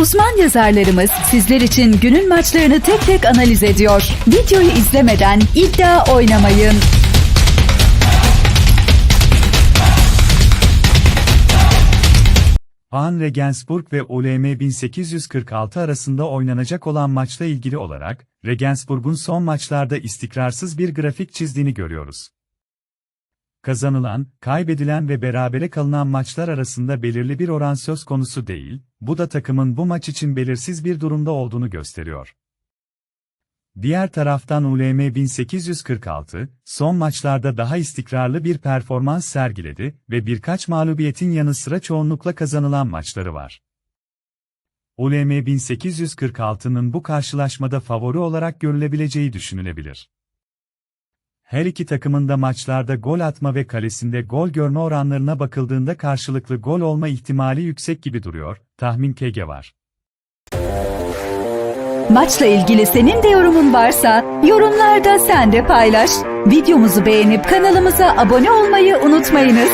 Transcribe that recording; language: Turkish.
Uzman yazarlarımız sizler için günün maçlarını tek tek analiz ediyor. Videoyu izlemeden iddia oynamayın. Haan Regensburg ve ULM 1846 arasında oynanacak olan maçla ilgili olarak, Regensburg'un son maçlarda istikrarsız bir grafik çizdiğini görüyoruz. Kazanılan, kaybedilen ve berabere kalınan maçlar arasında belirli bir oran söz konusu değil, bu da takımın bu maç için belirsiz bir durumda olduğunu gösteriyor. Diğer taraftan ULM 1846, son maçlarda daha istikrarlı bir performans sergiledi ve birkaç mağlubiyetin yanı sıra çoğunlukla kazanılan maçları var. ULM 1846'nın bu karşılaşmada favori olarak görülebileceği düşünülebilir. Her iki takımın da maçlarda gol atma ve kalesinde gol görme oranlarına bakıldığında karşılıklı gol olma ihtimali yüksek gibi duruyor, tahmin KG var. Maçla ilgili senin de yorumun varsa yorumlarda sen de paylaş. Videomuzu beğenip kanalımıza abone olmayı unutmayınız.